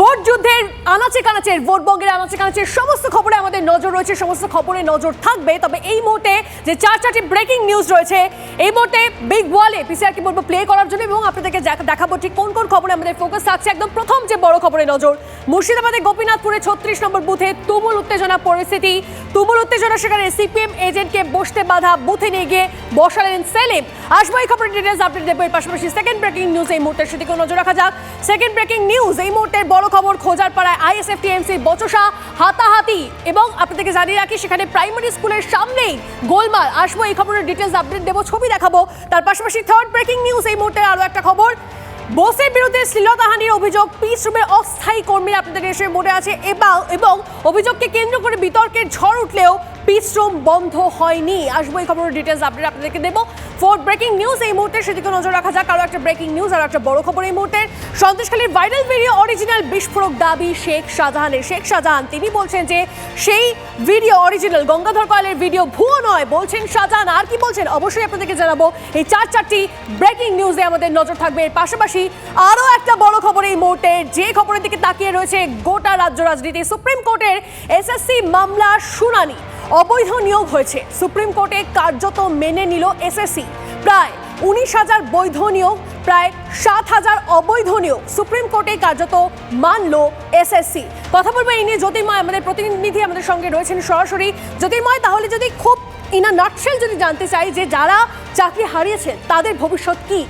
Vote যুদ্ধের আনাচে কানাচের, vote বঙ্গের আনাচে কানাচের সমস্ত খবরে আমাদের নজর রয়েছে, সমস্ত খবরে নজর থাকবে। তবে এই মুহূর্তে যে চার চারটি ব্রেকিং নিউজ রয়েছে, এই মুহূর্তে বিগ ওয়ালে পিসিআর কি বলব প্লে করার জন্য এবং আপনাদেরকে দেখাবো ঠিক কোন কোন খবরে আমাদের ফোকাস থাকছে। একদম প্রথম যে বড় খবরে নজর, মুর্শিদাবাদে গোপীনাথপুরে ছত্রিশ নম্বর বুথে তুমুল উত্তেজনা পরিস্থিতি। তুমুল উত্তেজনা সেখানে সিপিএম এজেন্টকে বসতে বাধা, বুথে নিয়ে গিয়ে বসালেন সেলিম। আসব এই খবরের ডিটেলস আপডেট দেবো। এর পাশাপাশি সেকেন্ড ব্রেকিং নিউজ এই মুহূর্তের সেদিকেও নজর রাখা যাক। সেকেন্ড ব্রেকিং নিউজ এই মুহূর্তে বড় খবর খোঁজার পাড়ায় আইএসএফ টিএমসি বচসা, হাতাহাতি এবং আপনাদেরকে জানিয়ে রাখি, সেখানে প্রাইমারি স্কুলের সামনেই গোলমাল। আসব এই খবরের ডিটেলস আপডেট দেবো, ছবি দেখাবো। তার পাশাপাশি থার্ড ব্রেকিং নিউজ এই মুহূর্তে আরও একটা খবর। বোসের বিরুদ্ধে শ্লীলতাহানির অভিযোগ পিস রুমের অস্থায়ী কর্মীরা আপনাদের এসে মনে আছে এবং অভিযোগকে কেন্দ্র করে বিতর্কের ঝড় উঠলেও পিস রুম বন্ধ হয়নি। আসব এই খবরের ডিটেলস আপডেট আপনাদেরকে দেবো। ফোর্থ ব্রেকিং নিউজ এই মুহূর্তে, সেদিকে নজর রাখা যাক। আরও একটা ব্রেকিং নিউজ আর একটা বড় খবর এই মুহূর্তে। সন্দেশখালীর ভাইরাল ভিডিও, অরিজিনাল বিস্ফোরক দাবি শেখ শাহজাহানের। শেখ শাহজাহান, তিনি বলছেন যে সেই ভিডিও অরিজিনাল গঙ্গাধর কয়েলের ভিডিও ভুয়ো নয়, বলছেন শাহজাহান। আর কি বলছেন? অবশ্যই আপনাদেরকে জানাব এই চার চারটি ব্রেকিং নিউজে আমাদের নজর থাকবে। এর পাশাপাশি আরও একটা বড় খবর এই মুহূর্তে, যে খবরের দিকে তাকিয়ে রয়েছে গোটা রাজ্য রাজনীতি। সুপ্রিম কোর্টের এসএসসি মামলার শুনানি। অবৈধ নিয়োগ হয়েছে। সুপ্রিম কোর্টে কার্যত মেনে নিল এসএসসি প্রায় উনিশ হাজার বৈধ নিয়োগ প্রায় সাত হাজার অবৈধ নিয়োগ সুপ্রিম কোর্টে কার্যত মানল এসএসসি কথা বলব এই নিয়ে জ্যোতির্ময়, আমাদের প্রতিনিধি আমাদের সঙ্গে রয়েছেন সরাসরি। জ্যোতির্ময়, তাহলে যদি খুব ইন আ নাটশেল যদি জানতে চাই যে যারা চাকরি হারিয়েছেন, তাদের ভবিষ্যৎ কি?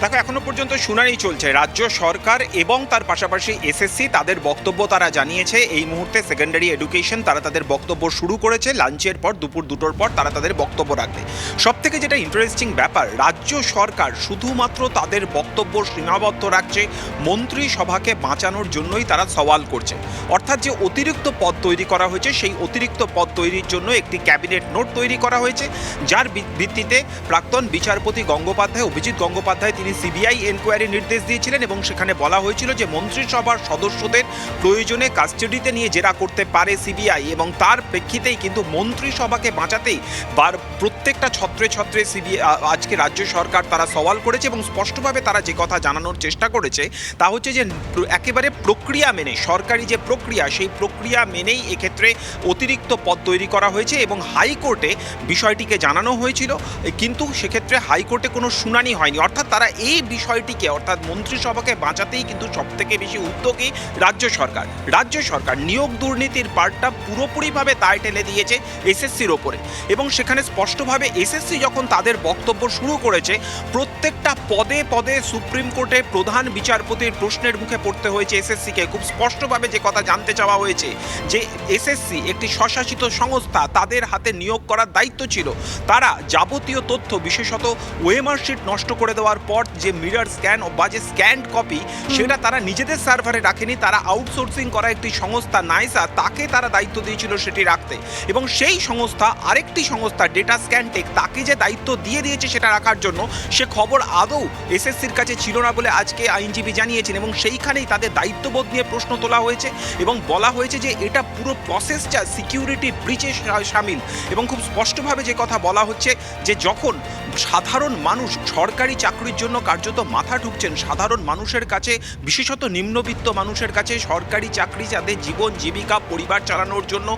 দেখো, এখনও পর্যন্ত শুনানি চলছে। রাজ্য সরকার এবং তার পাশাপাশি এসএসসি তাদের বক্তব্য তারা জানিয়েছে। এই মুহূর্তে সেকেন্ডারি এডুকেশন তারা তাদের বক্তব্য শুরু করেছে। লাঞ্চের পর, দুপুর দুটোর পর তারা তাদের বক্তব্য রাখবে। সব থেকে যেটা ইন্টারেস্টিং ব্যাপার, রাজ্য সরকার শুধুমাত্র তাদের বক্তব্য সীমাবদ্ধ রাখছে, মন্ত্রিসভাকে বাঁচানোর জন্যই তারা সওয়াল করছে। অর্থাৎ যে অতিরিক্ত পদ তৈরি করা হয়েছে, সেই অতিরিক্ত পদ তৈরির জন্য একটি ক্যাবিনেট নোট তৈরি করা হয়েছে। যার ভিত্তিতে প্রাক্তন বিচারপতি গঙ্গোপাধ্যায়, অভিজিৎ গঙ্গোপাধ্যায় তিনি সিবিআই এনকোয়ারি নির্দেশ দিয়েছিলেন এবং সেখানে বলা হয়েছিল যে মন্ত্রিসভার সদস্যদের প্রয়োজনে কাস্টাডিতে নিয়ে জেরা করতে পারে সিবিআই এবং তার প্রেক্ষিতেই কিন্তু মন্ত্রিসভাকে বাঁচাতেই বার প্রত্যেকটা ছত্রে ছত্রে সিবিআই আজকে রাজ্য সরকার তারা সওয়াল করেছে এবং স্পষ্টভাবে তারা যে কথা জানানোর চেষ্টা করেছে তা হচ্ছে যে একেবারে প্রক্রিয়া মেনে, সরকারি যে প্রক্রিয়া, সেই প্রক্রিয়া মেনেই এক্ষেত্রে অতিরিক্ত পদ তৈরি করা হয়েছে এবং হাইকোর্টে বিষয়টিকে জানানো হয়েছিল। কিন্তু সেক্ষেত্রে হাইকোর্টে কোনো শুনানি হয়নি। অর্থাৎ তারা এই বিষয়টিকে, অর্থাৎ মন্ত্রিসভাকে বাঁচাতেই কিন্তু সবথেকে বেশি উদ্যোগী রাজ্য সরকার। রাজ্য সরকার নিয়োগ দুর্নীতির পার্টটা পুরোপুরিভাবে দায় ঠেলে দিয়েছে এসএসসির ওপরে। এবং সেখানে স্পষ্টভাবে এসএসসি যখন তাদের বক্তব্য শুরু করেছে, প্রত্যেকটা পদে পদে সুপ্রিম কোর্টে প্রধান বিচারপতির প্রশ্নের মুখে পড়তে হয়েছে এসএসসিকে। খুব স্পষ্টভাবে যে কথা জানতে চাওয়া হয়েছে, যে এসএসসি একটি স্বশাসিত সংস্থা, তাদের হাতে নিয়োগ করার দায়িত্ব ছিল। তারা যাবতীয় তথ্য, বিশেষত ওয়েমার শিট নষ্ট করে দেওয়ার পর যে মিরর স্ক্যান বা যে স্ক্যান্ড কপি, সেটা তারা নিজেদের সার্ভারে রাখেনি, তারা আউটসোর্সিং করা একটি সংস্থা নাইসা, তাকে তারা দায়িত্ব দিয়েছিল সেটি রাখতে। এবং সেই সংস্থা, আরেকটি সংস্থা, ডেটা স্ক্যানটেক তাকে যে দায়িত্ব দিয়ে দিয়েছে সেটা রাখার জন্য, সে খবর আদৌ এসএসসির কাছে ছিল না বলে আজকে আইনজীবী জানিয়েছেন এবং সেইখানেই তাদের দায়িত্ববোধ নিয়ে প্রশ্ন তোলা হয়েছে এবং বলা হয়েছে যে এটা পুরো প্রসেসটা সিকিউরিটি ব্রিচে সামিল। এবং খুব স্পষ্টভাবে যে কথা বলা হচ্ছে যে যখন সাধারণ মানুষ সরকারি চাকরির জন্য কার্যত মাথা ঢুকছেন। সাধারণ মানুষের কাছে বিশেষত নিম্নবিত্ত মানুষের কাছে সরকারি চাকরি যাদের জীবন জীবিকা পরিবার চালানোর জন্য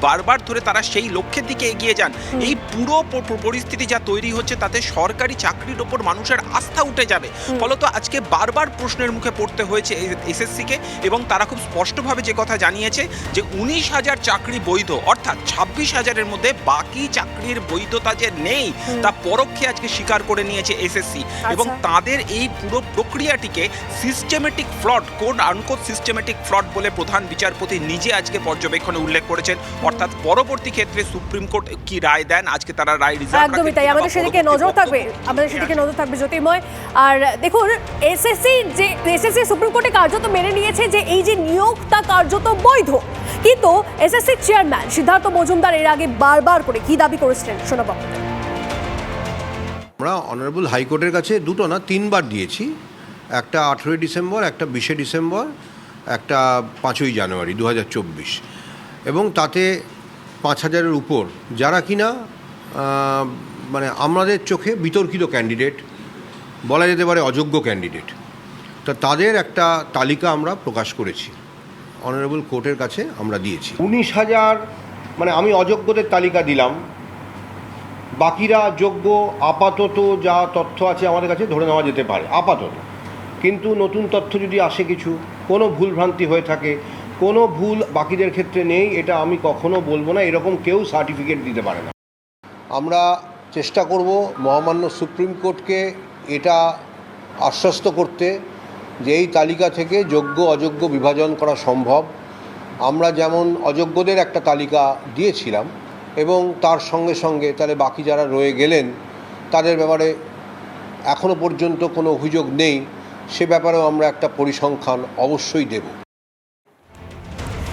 বারবার ধরে তারা সেই লক্ষ্যের দিকে এগিয়ে যান। এই পুরো পরিস্থিতি যা তৈরি হচ্ছে তাতে সরকারি চাকরির ওপর মানুষের আস্থা উঠে যাবে। ফলত আজকে বারবার প্রশ্নের মুখে পড়তে হয়েছে এসএসসিকে এবং তারা খুব স্পষ্টভাবে যে কথা জানিয়েছে যে উনিশ হাজার চাকরি বৈধ অর্থাৎ ছাব্বিশ হাজারের মধ্যে বাকি চাকরির বৈধতা যে নেই তা পরোক্ষে আজকে স্বীকার করে নিয়েছে এসএসসি এবং তাদের এই পুরো প্রক্রিয়াটিকে সিস্টেমেটিক ফ্লড কোন আনকোড সিস্টেমেটিক ফ্লড বলে প্রধান বিচারপতি নিজে আজকে পর্যবেক্ষণে উল্লেখ করেছেন। অর্থাৎ পরবর্তী ক্ষেত্রে সুপ্রিম কোর্ট কি রায় দেন? আজকে তারা রায় রিজার্ভ একদমই তাই। আমাদের সেদিকে নজর থাকবে। আমাদের সেদিকে নজর থাকবে জ্যোতির্ময়। আর দেখুন এসএসসি যে এসএসসি সুপ্রিম কোর্টে কার্যত মেনে নিয়েছে যে এই যে নিয়োগ তা কার্যত বৈধ। কিন্তু এসএসসি চেয়ারম্যান সিদ্ধার্থ মজুমদার এর আগে বারবার করে কি দাবি করেছিলেন? শোনাবো। আমরা অনারেবল হাইকোর্টের কাছে দুটো না, তিনবার দিয়েছি। একটা আঠেরোই ডিসেম্বর, একটা বিশে ডিসেম্বর, একটা পাঁচই জানুয়ারি দু হাজার চব্বিশ। এবং তাতে পাঁচ হাজারের উপর যারা কিনা মানে আমাদের চোখে বিতর্কিত ক্যান্ডিডেট বলা যেতে পারে অযোগ্য ক্যান্ডিডেট তা তাদের একটা তালিকা আমরা প্রকাশ করেছি। অনারেবল কোর্টের কাছে আমরা দিয়েছি। উনিশ হাজার মানে আমি অযোগ্যদের তালিকা দিলাম। বাকিরা যোগ্য, আপাতত যা তথ্য আছে আমাদের কাছে ধরে নেওয়া যেতে পারে, আপাতত। কিন্তু নতুন তথ্য যদি আসে কিছু, কোনো ভুলভ্রান্তি হয়ে থাকে, কোনো ভুল বাকিদের ক্ষেত্রে নেই, এটা আমি কখনো বলব না, এরকম কেউ সার্টিফিকেট দিতে পারে না। আমরা চেষ্টা করব মহামান্য সুপ্রিম কোর্টকে এটা আশ্বস্ত করতে যে এই তালিকা থেকে যোগ্য, অযোগ্য বিভাজন করা সম্ভব। আমরা যেমন অযোগ্যদের একটা তালিকা দিয়েছিলাম এবং তার সঙ্গে সঙ্গে তাহলে বাকি যারা রয়ে গেলেন তাদের ব্যাপারে এখনও পর্যন্ত কোনো অভিযোগ নেই। সে ব্যাপারেও আমরা একটা পরিসংখ্যান অবশ্যই দেব।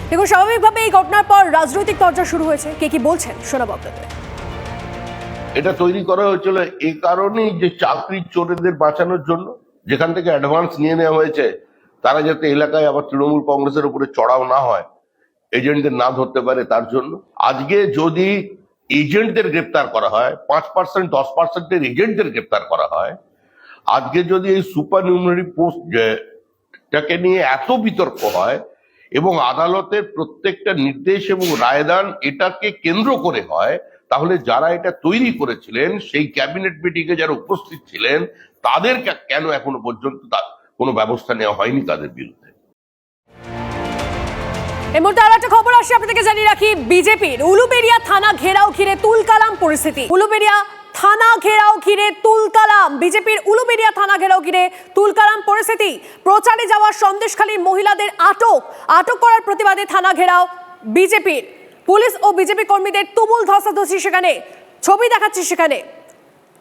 দেখুন স্বাভাবিকভাবে এই ঘটনার পর রাজনৈতিক চর্চা শুরু হয়েছে। কে কি বলছেন শোনাব আপনাদের। এটা তৈরি করা হয়েছিল এই কারণেই যে চাকরি চোরেদের বাঁচানোর জন্য। যেখান থেকে অ্যাডভান্স নিয়ে নেওয়া হয়েছে তারা যাতে এলাকায় আবার তৃণমূল কংগ্রেসের উপরে চড়াও না হয়। এজেন্টদের না ধরতে পারে তার জন্য। আজকে যদি এজেন্টদের গ্রেপ্তার করা হয়, পাঁচ পার্সেন্ট দশ পার্সেন্টের এজেন্টদের গ্রেপ্তার করা হয়, আজকে যদি এই সুপার নিউমিনারি পোস্ট টাকে নিয়ে এত বিতর্ক হয় এবং আদালতের প্রত্যেকটা নির্দেশ এবং রায়দান এটাকে কেন্দ্র করে হয়, তাহলে যারা এটা তৈরি করেছিলেন, সেই ক্যাবিনেট মিটিং এ যারা উপস্থিত ছিলেন, তাদের কেন এখনও পর্যন্ত কোনো ব্যবস্থা নেওয়া হয়নি তাদের বিরুদ্ধে? এই মুহূর্তে আর একটা খবর আসছে, আপনাদেরকে জানিয়ে রাখি, বিজেপির উলুবেরিয়া থানা ঘেরাও ঘিরে তুলকালাম পরিস্থিতি। উলুবেরিয়া থানা ঘেরাও ঘিরে তুলকালাম। বিজেপির উলুবেরিয়া থানা ঘেরাও ঘিরে তুলকালাম পরিস্থিতি। প্রচারে যাওয়া সন্দেশখালী মহিলাদের আটক। আটক করার প্রতিবাদে থানা ঘেরাও বিজেপির। পুলিশ ও বিজেপি কর্মীদের তুমুল ধস্তাধস্তি সেখানে। ছবি দেখাচ্ছে সেখানে।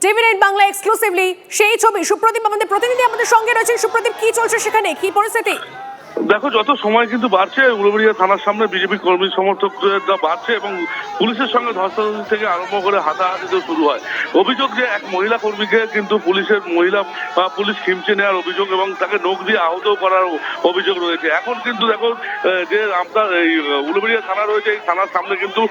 টিভি নাইন বাংলা এক্সক্লুসিভলি সেই ছবি। সুপ্রদীপ আমাদের প্রতিনিধি আমাদের সঙ্গে রয়েছেন। সুপ্রদীপ, কি চলছে সেখানে? কি পরিস্থিতি? দেখো, যত সময় কিন্তু বাড়ছে, উলুবেড়িয়া থানার সামনে বিজেপি কর্মী সমর্থকরা বাড়ছে এবং পুলিশের সঙ্গে ধস্তাধস্তি থেকে আরম্ভ করে হাতাহাতিতেও শুরু হয়। অভিযোগ যে এক মহিলা কর্মীকে কিন্তু পুলিশের মহিলা বা পুলিশ খিমচে নেওয়ার অভিযোগ এবং তাকে নোক দিয়ে আহত করার অভিযোগ রয়েছে। এখন কিন্তু দেখো যে আপনার এই, উলুবেড়িয়া থানা রয়েছে, এই থানার সামনে কিন্তু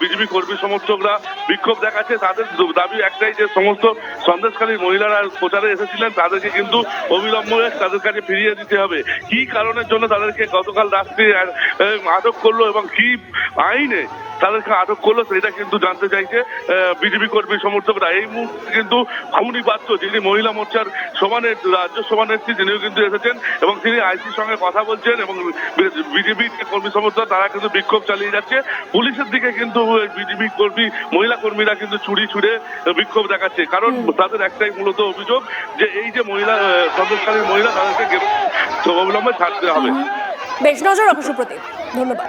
বিজেপি কর্মী সমর্থকরা বিক্ষোভ দেখাচ্ছে। তাদের দাবি একটাই যে সমস্ত সন্দেশখালী মহিলারা প্রচারে এসেছিলেন, তাদেরকে কিন্তু অবিলম্বে তাদের কাছে ফিরিয়ে দিতে হবে। কি কারণের জন্য তাদেরকে গতকাল রাত্রে আটক করল এবং কি আইনে তাদেরকে আটক করল, সেটা কিন্তু জানতে চাইছে বিজেপি কর্মী সমর্থকরা। এই মুহূর্তে কিন্তু খুনি পাত্র, যিনি মহিলা মোর্চার সমানের রাজ্য সভানেত্রী তিনিও কিন্তু এসেছেন, এবং তিনি আইসির সঙ্গে কথা বলছেন, এবং বিজেপি কর্মী সমর্থক, তারা কিন্তু বিক্ষোভ চালিয়ে যাচ্ছে। পুলিশের দিকে কিন্তু বিজেপি কর্মী, মহিলা কর্মীরা কিন্তু ছুরি ছুড়ে বিক্ষোভ দেখাচ্ছে, কারণ তাদের একটাই মূলত অভিযোগ যে এই যে মহিলা সন্দেশকারী মহিলা, তাদেরকে অবিলম্বে ছাড়তে হবে। বেশ, নজর রাখো সুপ্রদীপ ধন্যবাদ।